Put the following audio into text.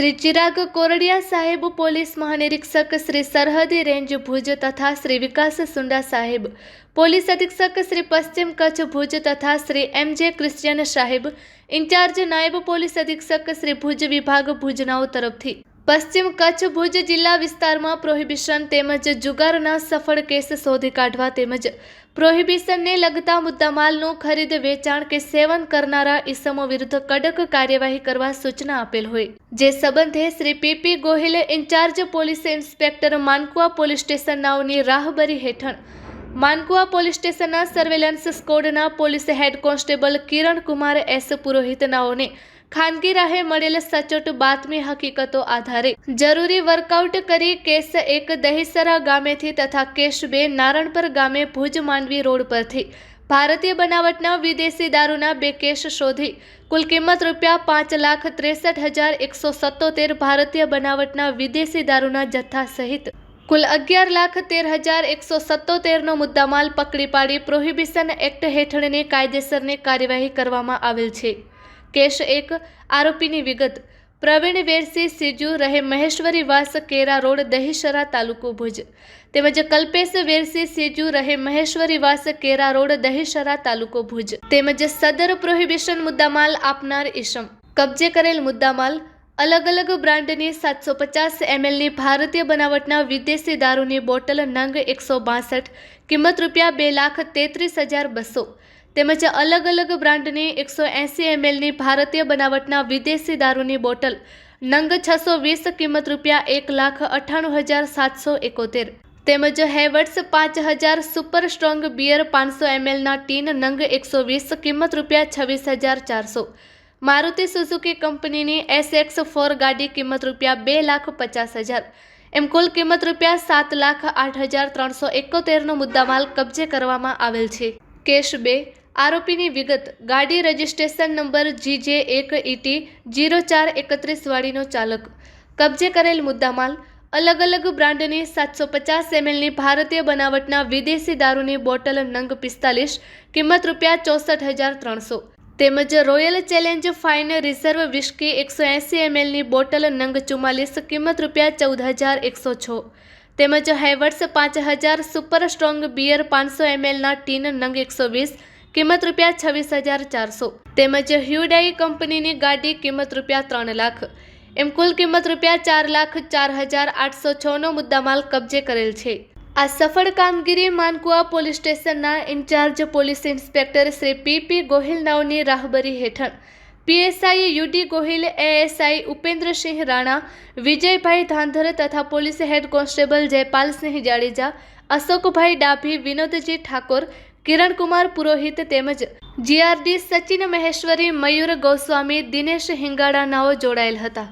શ્રી ચિરાગ કોરડિયા સાહેબ, પોલીસ મહાનિરીક્ષક શ્રી સરહદી રેન્જ ભુજ તથા શ્રી વિકાસ સુંડા સાહેબ, પોલીસ અધિક્ષક શ્રી પશ્ચિમ કચ્છ ભુજ તથા શ્રી એમ જે ક્રિશ્ચિયન સાહેબ, ઇન્ચાર્જ નાયબ પોલીસ અધિક્ષક શ્રી ભુજ વિભાગ ભુજનાઓ તરફથી પશ્ચિમ કચ્છ ભુજ જિલ્લા વિસ્તારમાં પ્રોહિબિશન તેમજ જુગારના સફળ કેસ શોધી કાઢવા તેમજ પ્રોહિબિશનને લગતા મુદ્દામાલનું ખરીદ, વેચાણ કે સેવન કરનારા ઇસમો વિરુદ્ધ કડક કાર્યવાહી કરવા સૂચના આપેલ હોય. જે સંબંધે Shri PP Gohil incharge police inspector Mankuva police station નાવની રાહબરી હેઠળ માનકુવા પોલીસ સ્ટેશનના surveillance સ્કોડના police head constable Kiran Kumar S Purohit નાઓને ખાનગી રાહે મળેલ સચોટ બાતમી હકીકતો આધારે જરૂરી વર્કઆઉટ કરી કેસ એક દહીસરા ગામેથી તથા કેસ બે નારણપર ગામે ભુજ માંડવી રોડ પરથી. ભારતીય બનાવટના વિદેશી દારૂના બે કેસ શોધી કુલ કિંમત રૂપિયા પાંચ લાખ ત્રેસઠ હજાર એકસો સત્તોતેર ભારતીય બનાવટના વિદેશી દારૂના જથ્થા સહિત કુલ અગિયાર લાખ તેર હજાર એકસો સત્તોતેરનો મુદ્દામાલ પકડી પાડી પ્રોહિબિશન એક્ટ હેઠળની કાયદેસરની કાર્યવાહી કરવામાં આવેલ છે. કેસ એક આરોપીની વિગત. પ્રવીણ વેરસી સીજુ રહે મહેશ્વરી વાસ કેરા રોડ દહીશરા તાલુકો ભુજ. તેમજ કલ્પેશ વેરસી સીજુ રહે મહેશ્વરી વાસ કેરા રોડ દહીશરા તાલુકો ભુજ. તેમજ સદર પ્રોહિબિશન મુદ્દામાલ આપનાર ઈશમ. કબજે કરેલ મુદ્દામાલ અલગ અલગ બ્રાન્ડની સાતસો પચાસ એમએલની ભારતીય બનાવટના વિદેશી દારૂની બોટલ નંગ એકસો બાસઠ, કિંમત રૂપિયા બે લાખ તેત્રીસ હજાર બસો. તેમજ અલગ અલગ બ્રાન્ડની એકસો એંસી એમએલની ભારતીય બનાવટના વિદેશી દારૂની બોટલ, નંગ છસો વીસ કિંમત રૂપિયા એક લાખ અઠ્ઠાણું હજાર સાતસો એકોતેર. તેમજ હેવર્ટ્સ પાંચ હજાર સુપર સ્ટ્રોંગ બિયર પાંચસો એમએલના ટીન નંગ એકસો વીસ કિંમત રૂપિયા છવ્વીસ હજાર ચારસો. મારુતિ સુઝુકી કંપનીની એસ એક્સ ફોર ગાડી કિંમત રૂપિયા બે લાખ પચાસ હજાર. એમ કુલ કિંમત રૂપિયા સાત લાખ આઠ હજાર ત્રણસો એકોતેરનો મુદ્દામાલ કબજે કરવામાં આવેલ છે. કેશ બે આરોપીની વિગત, ગાડી રજિસ્ટ્રેશન નંબર જીજે એક ઇટી જીરો ચાર એકત્રીસ વાળીનો ચાલક. કબજે કરેલ મુદ્દામાલ અલગ અલગ બ્રાન્ડની સાતસો પચાસ એમએલની ભારતીય બનાવટના વિદેશી દારૂની બોટલ નંગ પિસ્તાલીસ, કિંમત રૂપિયા ચોસઠ હજાર ત્રણસો. તેમજ Royal Challenge fine reserve whisky એકસો એંસી એમએલની બોટલ નંગ ચુમ્માલીસ, કિંમત રૂપિયા ચૌદ હજાર એકસો છ. તેમજ હેવર્સ પાંચ હજાર સુપર સ્ટ્રોંગ બિયર પાંચસો એમએલના ટીન નંગ એકસો વીસ કિંમત રૂપિયા છવ્વીસ હજાર ચારસો. તેમજ હ્યુડાઈ કંપનીની ગાડી કિંમત રૂપિયા ત્રણ લાખ. એમ કુલ કિંમત રૂપિયા ચાર લાખ ચાર હજાર આઠસો છનો મુદ્દામાલ કબજે કરેલ છે. આ સફળ કામગીરી માનકુઆ પોલીસ સ્ટેશનના incharge police inspector Shri P P Gohil નાવની રાહબરી હેઠળ. PSI UD Gohil, ASI Upendrasinh Rana, Vijaybhai Dhandhar તથા police head constable Jaypalsinh Jadeja, Ashokbhai Dabhi, Vinodji Thakor Kirankumar Purohit તેમજ જીઆરડી સચિન મહેશ્વરી મયુર ગોસ્વામી દિનેશ હિંગાડાનાઓ જોડાયેલ હતા.